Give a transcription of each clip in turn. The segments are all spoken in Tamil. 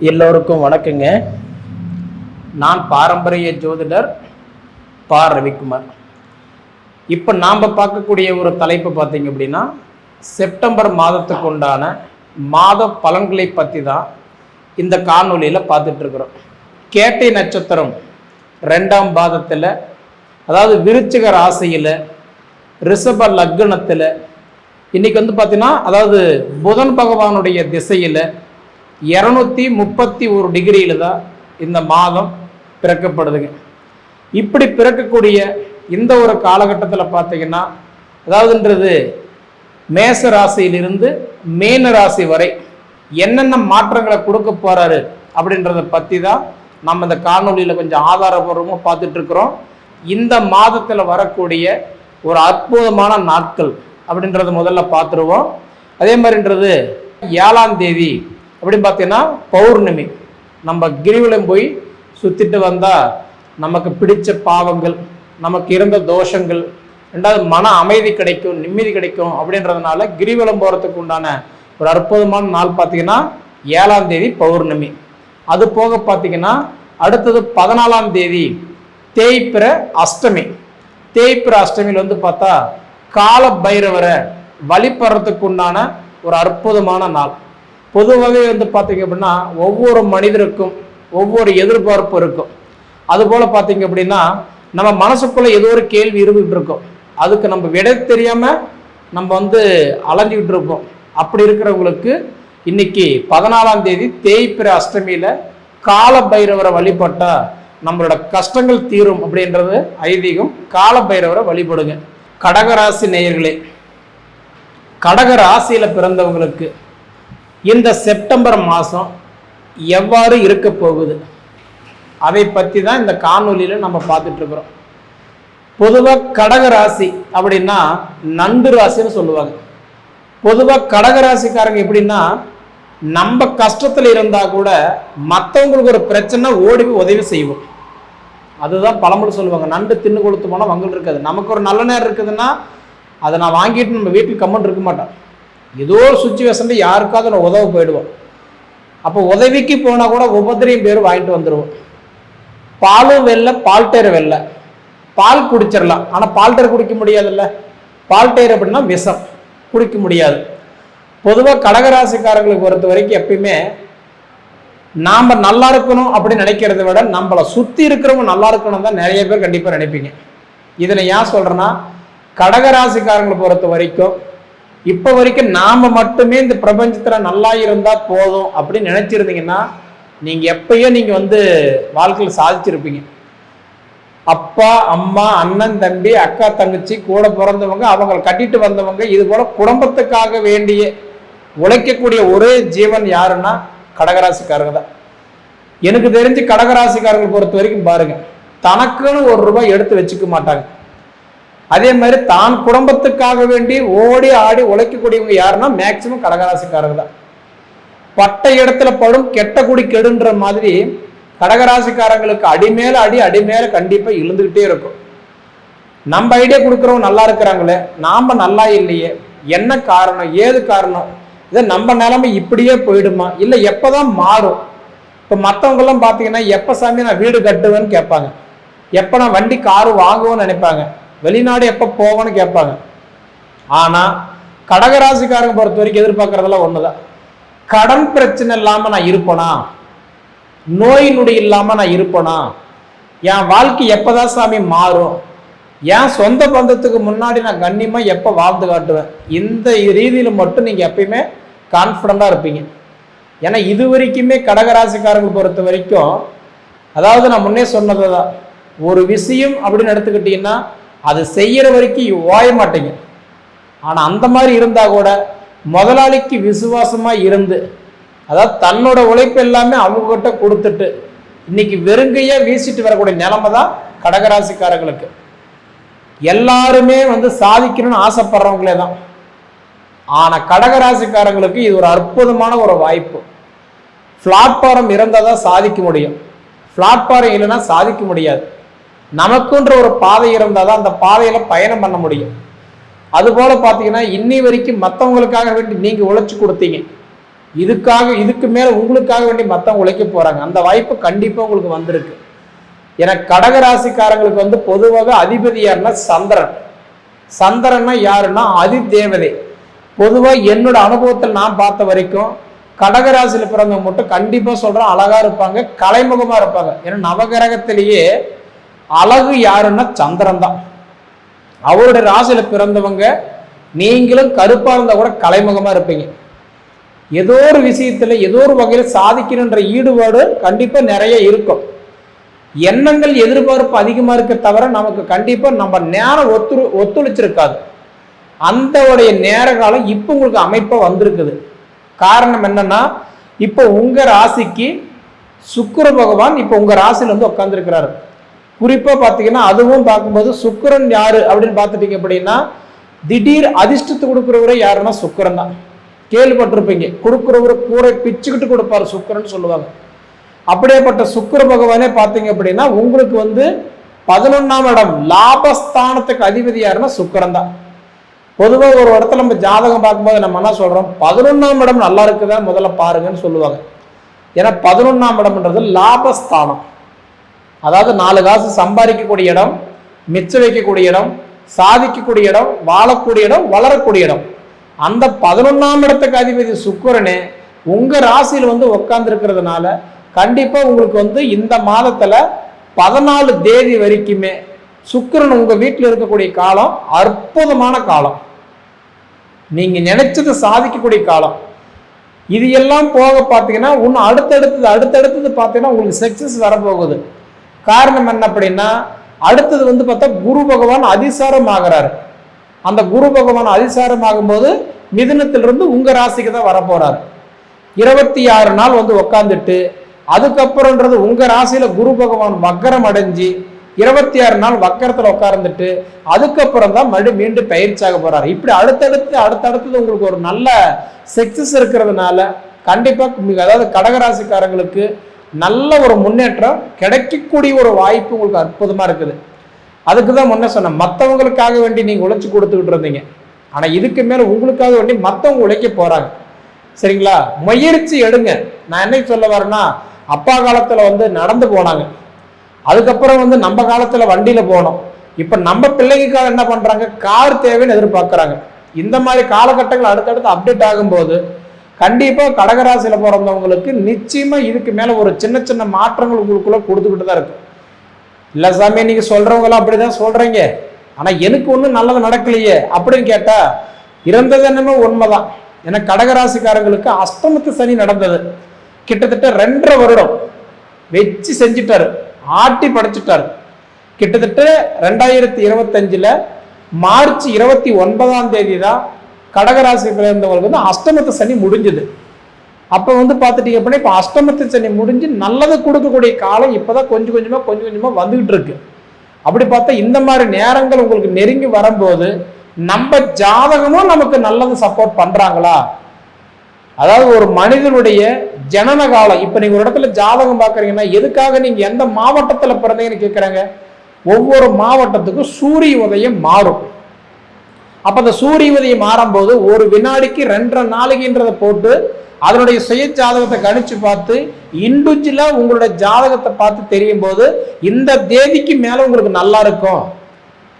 எல்லோருக்கும் வணக்கங்க. நான் பாரம்பரிய ஜோதிடர் பா. ரவிக்குமார். இப்போ நாம் பார்க்கக்கூடிய ஒரு தலைப்பு பார்த்தீங்க அப்படின்னா செப்டம்பர் மாதத்துக்கு உண்டான மாத பலன்களை பற்றி தான் இந்த காணொளியில் பார்த்துட்ருக்குறோம் கேட்டை நட்சத்திரம் ரெண்டாம் பாதத்தில் அதாவது விருச்சிக ராசியில் ரிஷப லக்னத்தில் இன்னைக்கு வந்து பார்த்தீங்கன்னா அதாவது புதன் பகவானுடைய திசையில் இரநூத்தி முப்பத்தி ஒரு டிகிரியில் தான் இந்த மாதம் பிறக்கப்படுதுங்க. இப்படி பிறக்கக்கூடிய இந்த ஒரு காலகட்டத்தில் பார்த்தீங்கன்னா அதாவதுன்றது மேச ராசியிலிருந்து மேன ராசி வரை என்னென்ன மாற்றங்களை கொடுக்க போகிறாரு அப்படின்றத பற்றி தான் நம்ம இந்த காணொளியில் கொஞ்சம் ஆதாரபூர்வமாக பார்த்துட்ருக்குறோம் இந்த மாதத்தில் வரக்கூடிய ஒரு அற்புதமான நாட்கள் அப்படின்றத முதல்ல பார்த்துருவோம். அதே மாதிரின்றது ஏழாம் தேதி அப்படின்னு பார்த்தீங்கன்னா பௌர்ணமி. நம்ம கிரிவலம் போய் சுற்றிட்டு வந்தால் நமக்கு பிடிச்ச பாவங்கள் நமக்கு இருந்த தோஷங்கள் ரெண்டாவது மன அமைதி கிடைக்கும் நிம்மதி கிடைக்கும் அப்படின்றதுனால கிரிவலம் போகிறதுக்கு உண்டான ஒரு அற்புதமான நாள் பார்த்தீங்கன்னா ஏழாம் தேதி பௌர்ணமி. அது போக பார்த்தீங்கன்னா அடுத்தது பதினாலாம் தேதி தேய்பிற அஷ்டமி. தேய்பிற அஷ்டமியில் வந்து பார்த்தா கால பைரவரை வழிபடுறதுக்கு உண்டான ஒரு அற்புதமான நாள். பொதுவாகவே வந்து பார்த்தீங்க அப்படின்னா ஒவ்வொரு மனிதருக்கும் ஒவ்வொரு எதிர்பார்ப்பு இருக்கும். அதுபோல் பார்த்தீங்க அப்படின்னா நம்ம மனசுக்குள்ளே ஏதோ ஒரு கேள்வி இருந்துகிட்டு இருக்கும். அதுக்கு நம்ம விட தெரியாமல் நம்ம வந்து அலைஞ்சிக்கிட்டு இருப்போம். அப்படி இருக்கிறவங்களுக்கு இன்னைக்கு பதினாலாம் தேதி தேய்பிற அஷ்டமியில் கால பைரவரை வழிபட்டால் நம்மளோட கஷ்டங்கள் தீரும் அப்படின்றது ஐதீகம். கால பைரவரை வழிபடுங்க. கடகராசி நேயர்களே கடகராசியில் பிறந்தவங்களுக்கு இந்த செப்டம்பர் மாதம் எவ்வாறு இருக்க போகுது? அதை பற்றி தான் இந்த காணொலியில் நம்ம பார்த்துட்ருக்குறோம் பொதுவாக கடக ராசி அப்படின்னா நண்டு ராசின்னு சொல்லுவாங்க. பொதுவாக கடக ராசிக்காரங்க எப்படின்னா நம்ம கஷ்டத்தில் இருந்தால் கூட மற்றவங்களுக்கு ஒரு பிரச்சனை ஓடி உதவி செய்வோம். அதுதான் பழமொழி சொல்லுவாங்க நண்டு தின்னு கொளுத்து போனால் வங்கல் இருக்காது. நமக்கு ஒரு நல்ல நேரம் இருக்குதுன்னா அதை நான் வாங்கிட்டு நம்ம வீட்டில் கம்மன் இருக்க மாட்டோம். ஏதோ ஒரு சுச்சுவேஷனில் யாருக்காவது நான் உதவ போயிடுவோம். அப்போ உதவிக்கு போனால் கூட உபத்திரியும் பேர் வாங்கிட்டு வந்துடுவோம் பாலும் வெள்ளை பால்டேர் வெள்ளை பால் குடிச்சிடலாம். ஆனால் பால்டேர் குடிக்க முடியாதுல்ல. பால்டேர் அப்படின்னா விஷம். குடிக்க முடியாது. பொதுவாக கடகராசிக்காரங்களுக்கு பொறுத்த வரைக்கும் எப்பயுமே நாம் நல்லா இருக்கணும் அப்படின்னு நினைக்கிறத விட நம்மளை சுற்றி இருக்கிறவங்க நல்லா இருக்கணும் தான் நிறைய பேர் கண்டிப்பாக நினைப்பீங்க. இதில் ஏன் சொல்கிறேன்னா கடகராசிக்காரங்களை பொறுத்த வரைக்கும் இப்போ வரைக்கும் நாம் மட்டுமே இந்த பிரபஞ்சத்தில் நல்லா இருந்தால் போதும் அப்படின்னு நினச்சிருந்தீங்கன்னா நீங்கள் எப்பயோ நீங்கள் வந்து வாழ்க்கையில் சாதிச்சிருப்பீங்க. அப்பா அம்மா அண்ணன் தம்பி அக்கா தங்கச்சி கூட பிறந்தவங்க அவங்களை கட்டிட்டு வந்தவங்க இது போல குடும்பத்துக்காக வேண்டிய உழைக்கக்கூடிய ஒரே ஜீவன் யாருன்னா கடகராசிக்காரங்க தான். எனக்கு தெரிஞ்சு கடகராசிக்காரர்கள் பொறுத்த வரைக்கும் பாருங்க தனக்குன்னு ஒரு ரூபாய் எடுத்து வச்சுக்க மாட்டாங்க. அதே மாதிரி தான் குடும்பத்துக்காக வேண்டி ஓடி ஆடி உழைக்கக்கூடியவங்க யாருன்னா மேக்சிமம் கடகராசிக்காரங்க தான். பட்ட இடத்துல படும் கெட்ட குடி கெடுன்ற மாதிரி கடகராசிக்காரங்களுக்கு அடிமேல அடி அடிமேல கண்டிப்பா இழுந்துகிட்டே இருக்கும். நம்ம ஐடியா கொடுக்குறவங்க நல்லா இருக்கிறாங்களே நாம நல்லா இல்லையே என்ன காரணம் ஏது காரணம்? இதை நம்ம நிலைமை இப்படியே போயிடுமா? இல்லை எப்போதான் மாறும்? இப்போ மற்றவங்கெல்லாம் பார்த்தீங்கன்னா எப்போ சாமி நான் வீடு கட்டுவேன்னு கேட்பாங்க. எப்போ நான் வண்டி காரு வாங்குவேன்னு நினைப்பாங்க. வெளிநாடு எப்போ போவேன்னு கேட்பாங்க. ஆனால் கடகராசிக்காரங்க பொறுத்த வரைக்கும் எதிர்பார்க்கறதெல்லாம் ஒன்று தான் கடன் பிரச்சனை இல்லாமல் நான் இருப்பேனா? நோய் நொடி இல்லாமல் நான் இருப்பேனா? என் வாழ்க்கை எப்போதான் சாமி மாறும்? என் சொந்த பந்தத்துக்கு முன்னாடி நான் கண்ணியமாக எப்போ வாழ்ந்து காட்டுவேன்? இந்த ரீதியில் மட்டும் நீங்கள் எப்பயுமே கான்ஃபிடண்ட்டாக இருப்பீங்க. ஏன்னா இது வரைக்குமே கடகராசிக்காரங்க பொறுத்த வரைக்கும் அதாவது நான் முன்னே சொன்னது தான் ஒரு விஷயம் அப்படின்னு எடுத்துக்கிட்டிங்கன்னா அது செய்கிற வரைக்கும் ஓய மாட்டீங்க. ஆனால் அந்த மாதிரி இருந்தால் கூட முதலாளிக்கு விசுவாசமாக இருந்து அதாவது தன்னோட உழைப்பு எல்லாமே அவங்கக்கிட்ட கொடுத்துட்டு இன்னைக்கு வெறுங்கையாக வீசிட்டு வரக்கூடிய நிலைமை தான் கடகராசிக்காரங்களுக்கு எல்லாருமே வந்து சாதிக்கணும்னு ஆசைப்படுறவங்களே தான். ஆனால் கடகராசிக்காரங்களுக்கு இது ஒரு அற்புதமான ஒரு வாய்ப்பு. பிளாட்ஃபாரம் இருந்தால் தான் சாதிக்க முடியும். பிளாட்ஃபாரம் இல்லைன்னா சாதிக்க முடியாது. நமக்குன்ற ஒரு பாதை இருந்தால் தான் அந்த பாதையில் பயணம் பண்ண முடியும். அதுபோல் பார்த்தீங்கன்னா இன்னி வரைக்கும் மற்றவங்களுக்காக வேண்டி நீங்கள் உழைச்சி கொடுத்தீங்க. இதுக்காக இதுக்கு மேல உங்களுக்காக வேண்டி மற்றவங்க உழைக்க போறாங்க. அந்த வாய்ப்பு கண்டிப்பா உங்களுக்கு வந்திருக்கு. ஏன்னா கடகராசிக்காரங்களுக்கு வந்து பொதுவாக அதிபதி யாருன்னா சந்திரன். சந்திரன்னா யாருன்னா அதிதேவதை. பொதுவாக என்னோட அனுபவத்தில் நான் பார்த்த வரைக்கும் கடகராசியில் பிறந்தவங்க மட்டும் கண்டிப்பாக சொல்கிறேன் அழகாக இருப்பாங்க கலைமுகமாக இருப்பாங்க. ஏன்னா நவகிரகத்திலேயே அழகு யாருன்னா சந்திரன் தான் அவருடைய ராசியில பிறந்தவங்க நீங்களும் கருப்பா இருந்தா கூட கலைமுகமா இருப்பீங்க. ஏதோ ஒரு விஷயத்துல ஏதோ ஒரு வகையில சாதிக்கணுன்ற ஈடுபாடு கண்டிப்பா நிறைய இருக்கும். எண்ணங்கள் எதிர்பார்ப்பு அதிகமா இருக்க தவிர நமக்கு கண்டிப்பா நம்ம நேரம் ஒத்து ஒத்துழைச்சிருக்காது. அந்த உடைய நேர காலம் இப்போ உங்களுக்கு அமைப்பா வந்திருக்குது. காரணம் என்னன்னா இப்போ உங்க ராசிக்கு சுக்கர பகவான் இப்போ உங்க ராசியில வந்து உட்காந்துருக்கிறாரு குறிப்பா பாத்தீங்கன்னா அதுவும் பார்க்கும்போது சுக்கிரன் யாரு அப்படின்னு பார்த்துட்டீங்க அப்படின்னா திடீர் அதிர்ஷ்டத்தை கொடுக்குறவரை யாருன்னா சுக்கரன் தான். கேள்விப்பட்டிருப்பீங்க. கொடுக்குறவரு கூரை பிச்சுக்கிட்டு கொடுப்பாரு சுக்கரன் சொல்லுவாங்க. அப்படியேப்பட்ட சுக்கர பகவானே பார்த்தீங்க அப்படின்னா உங்களுக்கு வந்து பதினொன்னாம் இடம் லாபஸ்தானத்துக்கு அதிபதி யாருன்னா சுக்கரன் தான். பொதுவாக ஒரு இடத்துல நம்ம ஜாதகம் பார்க்கும்போது நம்ம என்ன சொல்கிறோம் பதினொன்றாம் இடம் நல்லா இருக்குதான் முதல்ல பாருங்கன்னு சொல்லுவாங்க. ஏன்னா பதினொன்றாம் இடம்ன்றது லாபஸ்தானம். அதாவது நாலு காசு சம்பாதிக்கக்கூடிய இடம் மிச்சம் வைக்கக்கூடிய இடம் சாதிக்கக்கூடிய இடம் வாழக்கூடிய இடம் வளரக்கூடிய இடம். அந்த பதினொன்றாம் இடத்துக்கு அதிபதி சுக்கிரனே உங்கள் ராசியில் வந்து உட்காந்துருக்கிறதுனால கண்டிப்பாக உங்களுக்கு வந்து இந்த மாதத்தில் பதினாலு தேதி வரைக்குமே சுக்கரன் உங்கள் வீட்டில் இருக்கக்கூடிய காலம் அற்புதமான காலம். நீங்கள் நினைச்சதை சாதிக்கக்கூடிய காலம். இது எல்லாம் போக பார்த்தீங்கன்னா இன்னும் அடுத்தடுத்தது அடுத்தடுத்தது பார்த்தீங்கன்னா உங்களுக்கு சக்ஸஸ் வரப்போகுது. காரணம் என்ன அப்படின்னா அடுத்தது வந்து பார்த்தா குரு பகவான் அதிசாரம் ஆகிறாரு அந்த குரு பகவான் அதிசாரம் ஆகும்போது மிதுனத்திலிருந்து உங்க ராசிக்கு தான் வரப்போறாரு. இருபத்தி ஆறு நாள் வந்து உக்காந்துட்டு அதுக்கப்புறம்ன்றது உங்க ராசியில குரு பகவான் வக்கரம் அடைஞ்சு இருபத்தி ஆறு நாள் வக்கரத்தில் உட்கார்ந்துட்டு அதுக்கப்புறம் தான் மறுபடியும் மீண்டும் பயிற்சியாக போறாரு. இப்படி அடுத்தடுத்து அடுத்தடுத்தது உங்களுக்கு ஒரு நல்ல சக்சஸ் இருக்கிறதுனால கண்டிப்பாக அதாவது கடகராசிக்காரங்களுக்கு நல்ல ஒரு முன்னேற்றம் கிடைக்கக்கூடிய ஒரு வாய்ப்பு உங்களுக்கு அற்புதமாக இருக்குது. அதுக்கு தான் முன்ன சொன்னேன் மற்றவங்களுக்காக வேண்டி நீங்கள் உழைச்சி கொடுத்துக்கிட்டு இருந்தீங்க. ஆனால் இதுக்கு மேலே உங்களுக்காக வேண்டி மற்றவங்க உழைக்க போகிறாங்க சரிங்களா? முயற்சி எடுங்க. நான் என்ன சொல்ல வரேன்னா அப்பா காலத்தில் வந்து நடந்து போனாங்க. அதுக்கப்புறம் வந்து நம்ம காலத்தில் வண்டியில் போனோம். இப்போ நம்ம பிள்ளைகளுக்காக என்ன பண்ணுறாங்க கார் தேவைன்னு எதிர்பார்க்குறாங்க. இந்த மாதிரி காலகட்டங்கள் அடுத்தடுத்து அப்டேட் ஆகும்போது கண்டிப்பாக கடகராசியில் பிறந்தவங்களுக்கு நிச்சயமாக இதுக்கு மேலே ஒரு சின்ன சின்ன மாற்றங்கள் உங்களுக்குள்ளே கொடுத்துக்கிட்டு தான் இருக்கும். இல்லை சாமி நீங்கள் சொல்கிறவங்களாம் அப்படி அப்படிதான் சொல்கிறீங்க ஆனால் எனக்கு ஒன்றும் நல்லது நடக்கலையே அப்படின்னு கேட்டால் இறந்தது என்னமோ உண்மைதான். ஏன்னா கடகராசிக்காரங்களுக்கு அஷ்டமத்து சனி நடந்தது. கிட்டத்தட்ட ரெண்டரை வருடம் வச்சு செஞ்சுட்டாரு. ஆட்டி படைச்சிட்டாரு. கிட்டத்தட்ட ரெண்டாயிரத்தி இருபத்தஞ்சில் மார்ச் இருபத்தி ஒன்பதாம் தேதி தான் கடகராசி பிறந்தவங்களுக்கு வந்து அஷ்டமத்து சனி முடிஞ்சது. அப்போ வந்து பார்த்துட்டீங்க அப்படின்னா இப்போ அஷ்டமத்து சனி முடிஞ்சு நல்லது கொடுக்கக்கூடிய காலம் இப்போ தான் கொஞ்சம் கொஞ்சமாக கொஞ்சம் கொஞ்சமாக வந்துகிட்டு இருக்கு. அப்படி பார்த்தா இந்த மாதிரி நேரங்கள் உங்களுக்கு நெருங்கி வரும்போது நம்ம ஜாதகமும் நமக்கு நல்லது சப்போர்ட் பண்ணுறாங்களா அதாவது ஒரு மனிதனுடைய ஜனன காலம் இப்போ நீங்கள் ஒரு இடத்துல ஜாதகம் பார்க்குறீங்கன்னா எதுக்காக நீங்கள் எந்த மாவட்டத்தில் பிறந்தீங்கன்னு கேட்குறாங்க ஒவ்வொரு மாவட்டத்துக்கும் சூரிய உதயம் மாறும். அப்போ அந்த சூரிய உதயம் மாறும்போது ஒரு வினாடிக்கு ரெண்டரை நாளைக்குன்றதை போட்டு அதனுடைய சுய ஜாதகத்தை கணிச்சு பார்த்து இண்டிவிஜுவலா உங்களுடைய ஜாதகத்தை பார்த்து தெரியும் போது இந்த தேதிக்கு மேல உங்களுக்கு நல்லா இருக்கும்.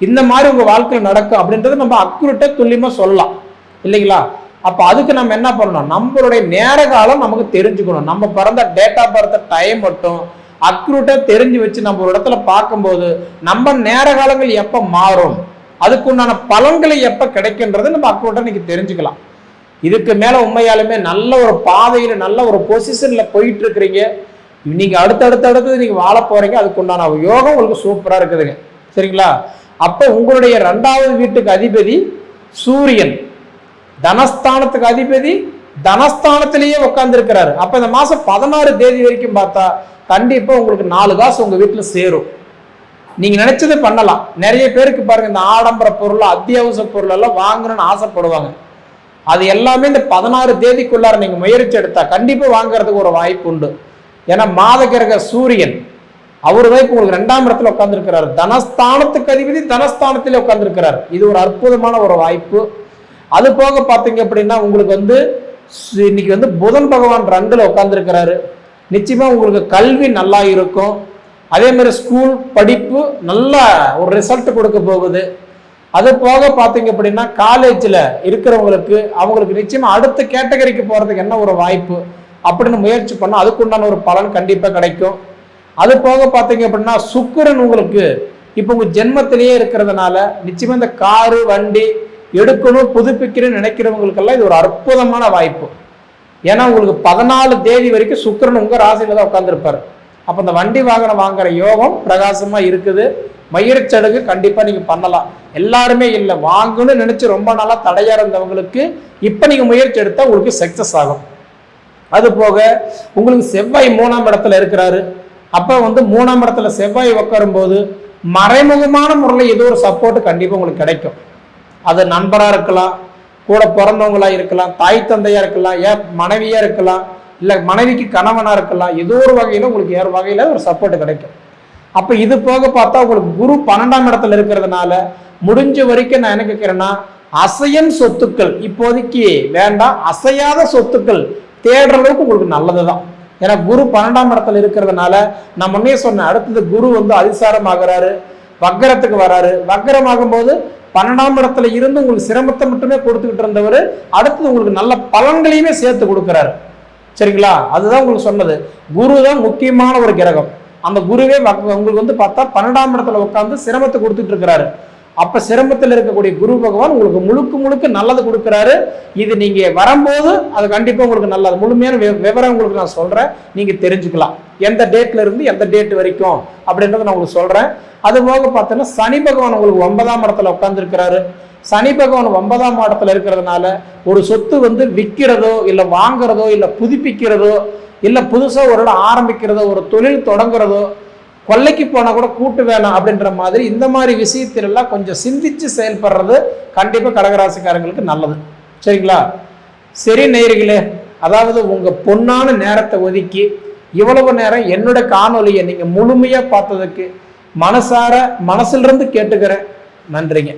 இந்த மாதிரி உங்க வாழ்க்கையில் நடக்கும் அப்படின்றத நம்ம அக்குரேட்டா துல்லியமா சொல்லலாம். இல்லைங்களா? அப்ப அதுக்கு நம்ம என்ன பண்ணணும்? நம்மளுடைய நேர காலம் நமக்கு தெரிஞ்சுக்கணும். நம்ம பிறந்த டேட் ஆஃப் பர்த் டைம் மட்டும் அக்யூரேட்டா தெரிஞ்சு வச்சு நம்ம ஒரு இடத்துல பார்க்கும்போது நம்ம நேர காலங்கள் எப்ப மாறும்? அதுக்குண்டான பலன்களை எப்போ கிடைக்கின்றது நம்ம அக்யூரேட்டா இன்னைக்கு தெரிஞ்சுக்கலாம். இதுக்கு மேலே உண்மையாலுமே நல்ல ஒரு பாதையில் நல்ல ஒரு பொசிஷனில் போயிட்டு இருக்கிறீங்க நீங்கள் அடுத்தடுத்து அடுத்தது நீங்கள் வாழ போகிறீங்க அதுக்குண்டான யோகம் உங்களுக்கு சூப்பராக இருக்குதுங்க. சரிங்களா? அப்போ உங்களுடைய ரெண்டாவது வீட்டுக்கு அதிபதி சூரியன். தனஸ்தானத்துக்கு அதிபதி தனஸ்தானத்திலேயே உட்காந்துருக்கிறாரு அப்போ இந்த மாதம் பதினாறு தேதி வரைக்கும் பார்த்தா கண்டிப்பாக உங்களுக்கு நாலு காசு உங்கள் வீட்டில் சேரும். நீங்க நினைச்சதை பண்ணலாம். நிறைய பேருக்கு பாருங்க இந்த ஆடம்பர பொருள் அத்தியாவசிய பொருள் எல்லாம் வாங்கணும்னு ஆசைப்படுவாங்க. அது எல்லாமே இந்த பதினாறு தேதிக்குள்ளார நீங்க முயற்சி எடுத்தா கண்டிப்பா வாங்குறதுக்கு ஒரு வாய்ப்பு உண்டு. ஏன்னா மாத கிரக சூரியன் அவர் தான் இப்போ உங்களுக்கு ரெண்டாம் இடத்துல உட்காந்துருக்கிறார் தனஸ்தானத்துக்கு அதிபதி தனஸ்தானத்திலே உட்காந்துருக்கிறார் இது ஒரு அற்புதமான ஒரு வாய்ப்பு. அது போக பார்த்தீங்க அப்படின்னா உங்களுக்கு வந்து சு- இன்னைக்கு வந்து புதன் பகவான் ரெண்டுல உட்காந்துருக்கிறாரு நிச்சயமா உங்களுக்கு கல்வி நல்லா இருக்கும். அதே மாதிரி ஸ்கூல் படிப்பு நல்ல ஒரு ரிசல்ட் கொடுக்க போகுது. அது போக பார்த்தீங்க அப்படின்னா காலேஜில் இருக்கிறவங்களுக்கு அவங்களுக்கு நிச்சயமாக அடுத்த கேட்டகரிக்கு போகிறதுக்கு என்ன ஒரு வாய்ப்பு அப்படின்னு முயற்சி பண்ணால் அதுக்குண்டான ஒரு பலன் கண்டிப்பாக கிடைக்கும். அது போக பார்த்தீங்க அப்படின்னா சுக்கரன் உங்களுக்கு இப்போ உங்கள் ஜென்மத்திலேயே இருக்கிறதுனால நிச்சயமாக இந்த காரு வண்டி எடுக்கணும் புதுப்பிக்கணும்னு நினைக்கிறவங்களுக்கெல்லாம் இது ஒரு அற்புதமான வாய்ப்பு. ஏன்னா உங்களுக்கு பதினாலு தேதி வரைக்கும் சுக்கரன் உங்கள் ராசியில் தான் உட்காந்துருப்பார் அப்போ இந்த வண்டி வாகனம் வாங்குற யோகம் பிரகாசமா இருக்குது. மயிரச்சடங்கு கண்டிப்பா நீங்க பண்ணலாம். எல்லாருமே இல்லை வாங்கணும்னு நினைச்சு ரொம்ப நாளா தடையா இருந்தவங்களுக்கு இப்போ நீங்க முயற்சி எடுத்தா உங்களுக்கு சக்சஸ் ஆகும். அது போக உங்களுக்கு செவ்வாய் மூணாம் இடத்துல இருக்கிறாரு. அப்போ வந்து மூணாம் இடத்துல செவ்வாய் உட்காரும்போது மறைமுகமான முறையில் ஏதோ ஒரு சப்போர்ட் கண்டிப்பாக உங்களுக்கு கிடைக்கும். அது நண்பராக இருக்கலாம் கூட பிறந்தவங்களா இருக்கலாம் தாய் தந்தையா இருக்கலாம் ஏன் மனைவியா இருக்கலாம் இல்லை மனைவிக்கு கணவனாக இருக்கலாம். ஏதோ ஒரு வகையில் உங்களுக்கு ஏற வகையில் ஒரு சப்போர்ட் கிடைக்கும். அப்போ இது போக பார்த்தா உங்களுக்கு குரு பன்னெண்டாம் இடத்துல இருக்கிறதுனால முடிஞ்ச வரைக்கும் நான் என்ன கேட்குறேன்னா அசையன் சொத்துக்கள் இப்போதைக்கு வேண்டாம். அசையாத சொத்துக்கள் தேடுற அளவுக்கு உங்களுக்கு நல்லது தான் ஏன்னா குரு பன்னெண்டாம் இடத்துல இருக்கிறதுனால நான் முன்னே சொன்னேன் அடுத்தது குரு வந்து அதிசாரம் ஆகிறாரு வக்கரத்துக்கு வராரு. வக்கரமாகும் போது பன்னெண்டாம் இடத்துல இருந்து உங்களுக்கு சிரமத்தை மட்டுமே கொடுத்துக்கிட்டு இருந்தவர் அடுத்தது உங்களுக்கு நல்ல பலன்களையுமே சேர்த்து கொடுக்குறாரு. சரிங்களா? அதுதான் உங்களுக்கு சொன்னது. குரு தான் முக்கியமான ஒரு கிரகம். அந்த குருவே உங்களுக்கு வந்து பார்த்தா பன்னெண்டாம் இடத்துல உட்காந்து சிரமத்தை கொடுத்துட்டு இருக்கிறாரு. அப்ப சிரமத்தில் இருக்கக்கூடிய குரு பகவான் உங்களுக்கு முழுக்க முழுக்க நல்லது கொடுக்குறாரு. இது நீங்க வரும்போது அது கண்டிப்பா உங்களுக்கு நல்லது. முழுமையான வி- விவரம் உங்களுக்கு நான் சொல்றேன். நீங்க தெரிஞ்சுக்கலாம். எந்த டேட்ல இருந்து எந்த டேட் வரைக்கும் அப்படின்றத நான் உங்களுக்கு சொல்றேன். அது போக பார்த்தோன்னா சனி பகவான் உங்களுக்கு ஒன்பதாம் இடத்துல உட்காந்துருக்கிறாரு சனி பகவான் ஒன்பதாம் இடத்துல இருக்கிறதுனால ஒரு சொத்து வந்து விற்கிறதோ இல்லை வாங்குறதோ இல்லை புதுப்பிக்கிறதோ இல்லை புதுசாக ஒரு இடம் ஆரம்பிக்கிறதோ ஒரு தொழில் தொடங்குறதோ கொல்லைக்கு போனால் கூட கூட்டு வேணாம் அப்படின்ற மாதிரி இந்த மாதிரி விஷயத்திலெல்லாம் கொஞ்சம் சிந்திச்சு செயல்படுறது கண்டிப்பாக கடகராசிக்காரங்களுக்கு நல்லது. சரிங்களா? சரி நேயர்களே அதாவது உங்கள் பொன்னான நேரத்தை ஒதுக்கி இவ்வளவு நேரம் என்னோட காணொலியை நீங்கள் முழுமையாக பார்த்ததுக்கு மனசார மனசிலிருந்து கேட்டுக்கிறேன். நன்றிங்க.